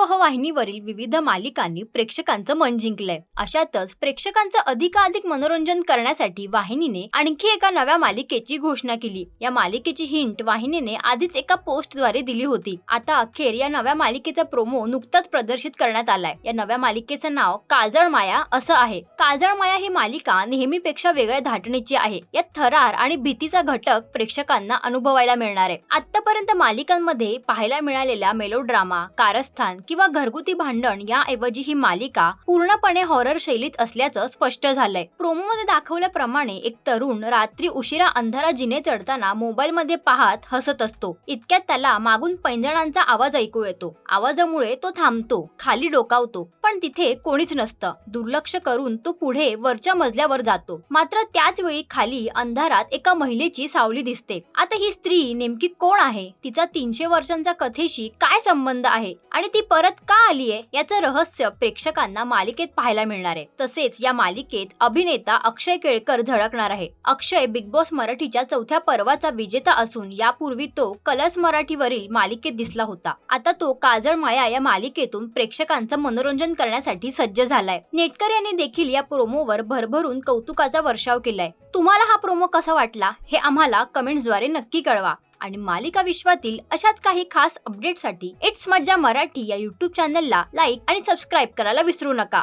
वह वाहिनीवरील विविध मालिकांनी प्रेक्षकांचं मन जिंकलंय. अशातच प्रेक्षकांचं अधिकाधिक मनोरंजन करण्यासाठी वाहिनीने आणखी एका नव्या मालिकेची घोषणा केली. या मालिकेची हिंट वाहिनीने आधीच एका पोस्टद्वारे दिली होती. आता अखेर या नव्या मालिकेचा प्रोमो नुकताच प्रदर्शित करण्यात आलाय. या नव्या मालिकेचं नाव काजळ माया असं आहे. काजळ माया ही मालिका नेहमीपेक्षा वेगळ्या धाटणीची आहे. यात थरार आणि भीतीचा घटक प्रेक्षकांना अनुभवायला मिळणार आहे. आतापर्यंत मालिकांमध्ये पाहायला मिळालेल्या मेलोड्रामा कारस्थान किंवा घरगुती भांडण याऐवजी ही मालिका पूर्णपणे हॉरर शैलीत असल्याचं स्पष्ट झालंय. प्रोमो मध्ये दाखवल्याप्रमाणे एक तरुण रात्री उशिरा अंधारा जिने चढताना मोबाईल मध्ये पाहत हसत असतो. इतक्यात त्याला मागून पैंजणांचा आवाज ऐकू येतो. आवाजामुळे तो थांबतो खाली डोकावतो. पण तिथे कोणीच नसतं. दुर्लक्ष करून तो पुढे वरच्या मजल्यावर जातो. मात्र त्याच वेळी खाली अंधारात एका महिलेची सावली दिसते. आता ही स्त्री नेमकी कोण आहे? तिचा तीनशे वर्षांचा कथेशी काय संबंध आहे? आणि ती परत का आलीये याचं रहस्य प्रेक्षकांना मालिकेत पाहायला मिळणार आहे. तसेच या मालिकेत अभिनेता अक्षय केळकर झळकणार आहे. अक्षय बिग बॉस मराठीच्या चौथ्या पर्वाचा विजेता असून यापूर्वी तो कलर्स मराठीवरील मालिकेत दिसला होता. आता तो काजळ माया या मालिकेतून प्रेक्षकांचं मनोरंजन करण्यासाठी सज्ज झालाय. नेटकर यांनी देखील या प्रोमोवर भरभरून कौतुकाचा वर्षाव केलाय. तुम्हाला हा प्रोमो कसा वाटला हे आम्हाला कमेंट्सद्वारे नक्की कळवा. आणि मालिका विश्वातील अशाच काही खास अपडेटसाठी इट्स मज्जा मराठी या युट्यूब चॅनलला लाईक आणि सबस्क्राईब करायला विसरू नका.